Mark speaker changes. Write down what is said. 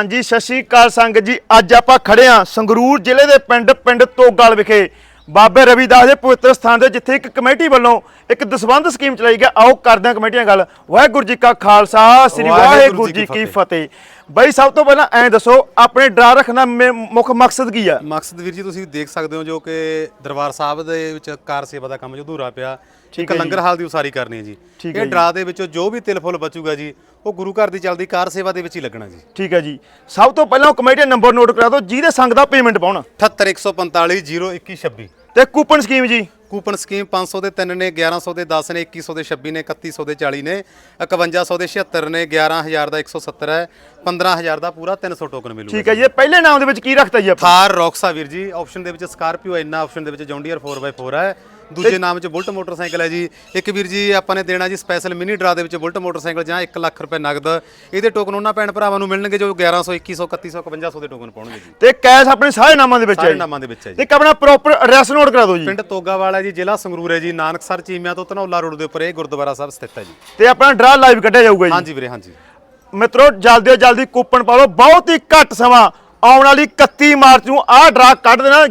Speaker 1: ਹਾਂਜੀ ਸਤਿ ਸ਼੍ਰੀ ਅਕਾਲ ਸੰਗਤ ਜੀ। ਅੱਜ ਆਪਾਂ ਖੜੇ ਆ ਸੰਗਰੂਰ ਜ਼ਿਲ੍ਹੇ ਦੇ ਪਿੰਡ ਪਿੰਡ ਤੋਗਲ ਵਿਖੇ। ਬਾਬੇ ਰਵਿਦਾਸ ਦੇ ਪਵਿੱਤਰ ਸਥਾਨ ਦੇ ਜਿੱਥੇ ਇੱਕ ਕਮੇਟੀ ਵੱਲੋਂ ਇੱਕ ਦਸਵੰਧ ਸਕੀਮ ਚਲਾਈ ਗਈ ਆਓ ਕਰਦੇ ਹਾਂ ਕਮੇਟੀਆਂ ਗੱਲ ਵਾਹਿਗੁਰੂ ਜੀ ਕਾ ਖਾਲਸਾ ਸ੍ਰੀ ਵਾਹਿਗੁਰੂ ਜੀ ਕੀ ਫਤਿਹ। ਬਈ ਸਭ ਤੋਂ ਪਹਿਲਾਂ ਐਂ ਦੱਸੋ ਆਪਣੇ ਡਰਾ ਰੱਖਣ ਮੇ- ਮੁੱਖ ਮਕਸਦ ਕੀ ਆ?
Speaker 2: ਮਕਸਦ ਵੀਰ ਜੀ ਤੁਸੀਂ ਦੇਖ ਸਕਦੇ ਹੋ ਜੋ ਕਿ ਦਰਬਾਰ ਸਾਹਿਬ ਦੇ ਵਿੱਚ ਕਾਰ ਸੇਵਾ ਦਾ ਕੰਮ ਜੋ ਅਧੂਰਾ ਪਿਆ
Speaker 1: ਠੀਕ
Speaker 2: ਇੱਕ
Speaker 1: ਹੈ ਜੀ।
Speaker 2: ਲੰਗਰ ਹਾਲ ਦੀ ਉਸਾਰੀ ਕਰਨੀ ਹੈ ਜੀ।
Speaker 1: ਠੀਕ ਹੈ
Speaker 2: ਇਹ
Speaker 1: ਜੀ।
Speaker 2: ਡਰਾ ਦੇ ਵਿੱਚੋਂ ਜੋ ਵੀ ਤਿਲ ਫੁੱਲ ਬਚੂਗਾ ਜੀ ਉਹ ਗੁਰੂ ਘਰ ਦੀ ਚੱਲਦੀ ਕਾਰ ਸੇਵਾ ਦੇ ਵਿੱਚ ਹੀ ਲੱਗਣਾ ਜੀ।
Speaker 1: ਠੀਕ ਹੈ ਜੀ। ਸਭ ਤੋਂ ਪਹਿਲਾਂ ਕਮੇਟੀ ਨੰਬਰ ਨੋਟ ਕਰਾ ਦਿਓ ਜਿਹਦੇ ਸੰਗ ਦਾ ਪੇਮੈਂਟ ਪਾਉਣਾ।
Speaker 2: 78145 0126
Speaker 1: ਤੇ ਕੂਪਨ ਸਕੀਮ ਜੀ।
Speaker 2: ਕੂਪਨ ਸਕੀਮ 500 ਦੇ 3 ਨੇ 1100 ਦੇ 10 ਨੇ 2100 ਦੇ 26 ਨੇ 3100 ਦੇ 40 ਨੇ 5100 ਦੇ 76 ਨੇ 11000 ਦਾ 170 ਹੈ 15000 ਦਾ ਪੂਰਾ 300 ਟੋਕਨ ਮਿਲੂਗਾ
Speaker 1: ਠੀਕ ਹੈ ਜੀ ਇਹ ਪਹਿਲੇ ਨਾਮ ਦੇ ਵਿੱਚ ਕੀ ਰੱਖਤਾ ਜੀ ਆਪਾਂ?
Speaker 2: ਥਾਰ ਰੌਕਸਾ ਵੀਰ ਜੀ ਆਪਸ਼ਨ ਦੇ ਵਿੱਚ ਸਕਾਰਪੀਓ ਇੰਨਾ ਆਪਸ਼ਨ ਦੇ ਵਿੱਚ ਜੌਂਡੀਅਰ 4x4 ਹੈ। ਦੂਜੇ ਨਾਮ 'ਚ ਬੁਲਟ ਮੋਟਰਸਾਈਕਲ ਹੈ ਜੀ। ਇੱਕ ਵੀਰ ਜੀ ਆਪਾਂ ਨੇ ਦੇਣਾ ਜੀ ਸਪੈਸ਼ਲ ਮਿਨੀ ਡਰਾ ਦੇ ਵਿੱਚ ਬੁਲਟ ਮੋਟਰਸਾਈਕਲ ਜਾਂ 1 ਲੱਖ ਰੁਪਏ ਨਗਦ। ਇਹਦੇ ਟੋਕਨ ਉਹਨਾਂ ਭੈਣ ਭਰਾਵਾਂ ਨੂੰ ਮਿਲਣਗੇ ਜੋ 1100 2100 3100 5100 ਦੇ ਟੋਕਨ ਪਾਉਣਗੇ ਜੀ।
Speaker 1: ਤੇ ਕੈਸ਼ ਆਪਣੇ ਸਾਰੇ ਨਾਮਾਂ ਦੇ ਵਿੱਚ ਹੈ
Speaker 2: ਸਾਰੇ। ਨਾਮਾਂ ਦੇ ਵਿੱਚ ਹੈ
Speaker 1: ਤੇ
Speaker 2: ਜੀ।
Speaker 1: ਇੱਕ ਆਪਣਾ ਪ੍ਰੋਪਰ ਐਡਰੈਸ ਨੋਟ ਕਰਾ ਦਿਓ ਜੀ।
Speaker 2: ਪਿੰਡ ਤੋਗਾਵਾਲਾ ਜੀ ਜ਼ਿਲ੍ਹਾ ਸੰਗਰੂਰ ਹੈ ਜੀ ਨਾਨਕਸਰ ਚੀਮਿਆਂ ਤੋਂ ਧਨੌਲਾ ਰੋਡ ਦੇ ਉੱਪਰ ਇਹ ਗੁਰਦੁਆਰਾ ਸਾਹਿਬ ਸਥਿਤ ਹੈ ਜੀ।
Speaker 1: ਤੇ ਆਪਣਾ ਡਰਾ ਲਾਈਵ ਕੱਢਿਆ ਜਾਊਗਾ ਜੀ।
Speaker 2: ਹਾਂਜੀ ਵੀਰੇ ਹਾਂਜੀ।
Speaker 1: ਮਿੱਤਰੋ ਜਲਦੀ ਤੋਂ ਜਲਦੀ ਕੂਪਨ ਪਾ ਲਓ ਬਹੁਤ ਹੀ ਘੱਟ ਸਮਾਂ ਆਉਣ ਵਾਲੀ 31 ਮਾਰਚ ਨੂੰ ਆਹ ਡਰਾ ਕੱਢ ਦੇਣਾ